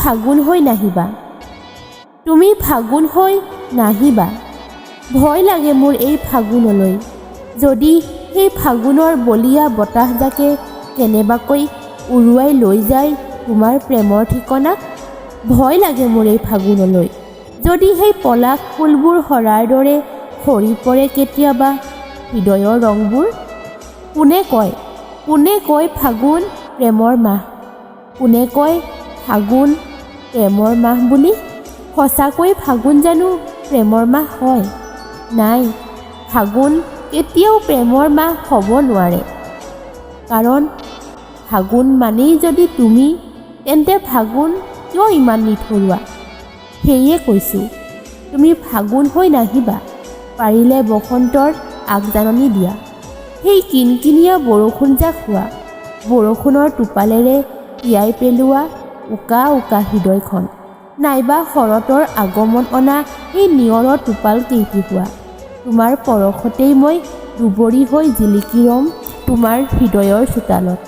ফাগুন হৈ নাহিবা। তুমি ফাগুন হৈ নাহিবা। ভয় লাগে মোৰ এই ফাগুনলৈ। যদি সেই ফাগুনৰ বলীয়া বতাহজাকে কেনেবাকৈ উৰুৱাই লৈ যায় তোমাৰ প্ৰেমৰ ঠিকনাক ভয় লাগে মোৰ এই ফাগুনলৈ। যদি সেই পলাশ ফুলবোৰ সৰাৰ দৰে সৰি পৰে কেতিয়াবা হৃদয়ৰ ৰংবোৰ কোনে কয়? কোনে কয় ফাগুন প্ৰেমৰ মাহ? কোনে কয় ফাগুন প্ৰেমৰ মাহ বুলি? সঁচাকৈ ফাগুন জানো প্ৰেমৰ মাহ হয়? নাই ফাগুন কেতিয়াও প্ৰেমৰ মাহ হ'ব নোৱাৰে। কাৰণ ফাগুন মানেই যদি তুমি তেন্তে ফাগুন কিয় ইমান নিথৰুৱা? সেয়ে কৈছোঁ তুমি ফাগুন হৈ নাহিবা পাৰিলে বসন্তৰ আগজাননী দিয়া। সেই কিনকিনীয়া বৰষুণ জাক হোৱা বৰষুণৰ টোপালেৰে তিয়াই পেলোৱা উকা উকা হৃদয়খন। নাইবা শৰতৰ আগমন অনা সেই নিয়ৰৰ টোপাল কেইটি হোৱা? তোমাৰ পৰশতেই মই দুবৰি হৈ জিলিকি ৰম তোমাৰ হৃদয়ৰ চোতালত।